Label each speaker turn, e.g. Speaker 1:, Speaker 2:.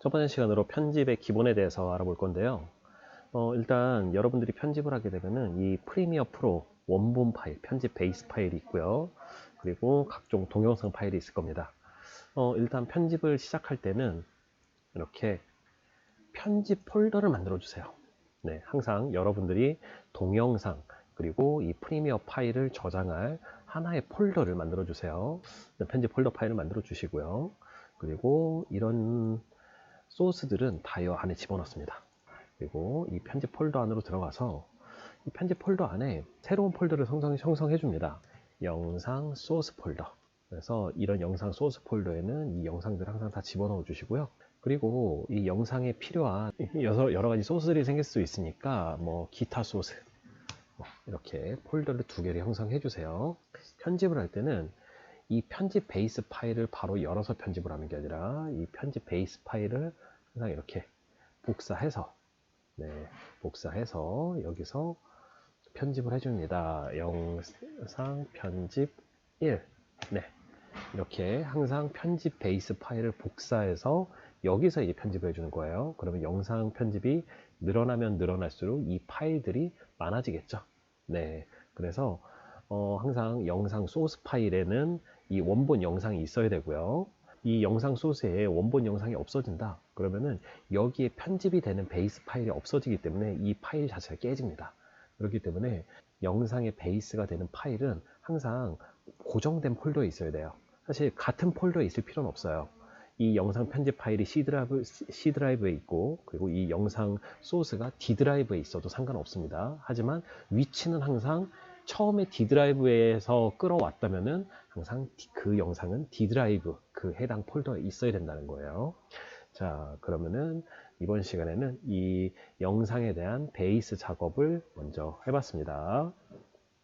Speaker 1: 첫 번째 시간으로 편집의 기본에 대해서 알아볼 건데요. 어, 일단 여러분들이 편집을 하게 되면은 이 프리미어 프로 원본 파일, 편집 베이스 파일이 있고요. 그리고 각종 동영상 파일이 있을 겁니다. 어, 일단 편집을 시작할 때는 이렇게 편집 폴더를 만들어 주세요. 네, 항상 여러분들이 동영상 그리고 이 프리미어 파일을 저장할 하나의 폴더를 만들어 주세요. 네, 편집 폴더 파일을 만들어 주시고요. 그리고 이런 소스들은 다이 안에 집어넣습니다. 그리고 이 편집 폴더 안으로 들어가서 이 편집 폴더 안에 새로운 폴더를 형성, 형성해 줍니다. 영상 소스 폴더. 그래서 이런 영상 소스 폴더에는 이 영상들을 항상 다 집어넣어 주시고요. 그리고 이 영상에 필요한 여러, 여러 가지 소스들이 생길 수 있으니까 뭐 기타 소스 뭐 이렇게 폴더를 두 개를 형성해 주세요. 편집을 할 때는 이 편집 베이스 파일을 바로 열어서 편집을 하는 게 아니라 이 편집 베이스 파일을 항상 이렇게 복사해서 네, 복사해서 여기서 편집을 해줍니다. 영상 편집 1 네, 이렇게 항상 편집 베이스 파일을 복사해서 여기서 이제 편집을 해주는 거예요. 그러면 영상 편집이 늘어나면 늘어날수록 이 파일들이 많아지겠죠. 네, 그래서 어, 항상 영상 소스 파일에는 이 원본 영상이 있어야 되고요. 이 영상 소스에 원본 영상이 없어진다. 그러면은 여기에 편집이 되는 베이스 파일이 없어지기 때문에 이 파일 자체가 깨집니다. 그렇기 때문에 영상의 베이스가 되는 파일은 항상 고정된 폴더에 있어야 돼요. 사실 같은 폴더에 있을 필요는 없어요. 이 영상 편집 파일이 C 드라이브, C 드라이브에 있고 그리고 이 영상 소스가 D 드라이브에 있어도 상관없습니다. 하지만 위치는 항상 처음에 D 드라이브에서 끌어왔다면은 항상 그 영상은 D 드라이브 그 해당 폴더에 있어야 된다는 거예요. 자, 그러면은 이번 시간에는 이 영상에 대한 베이스 작업을 먼저 해봤습니다.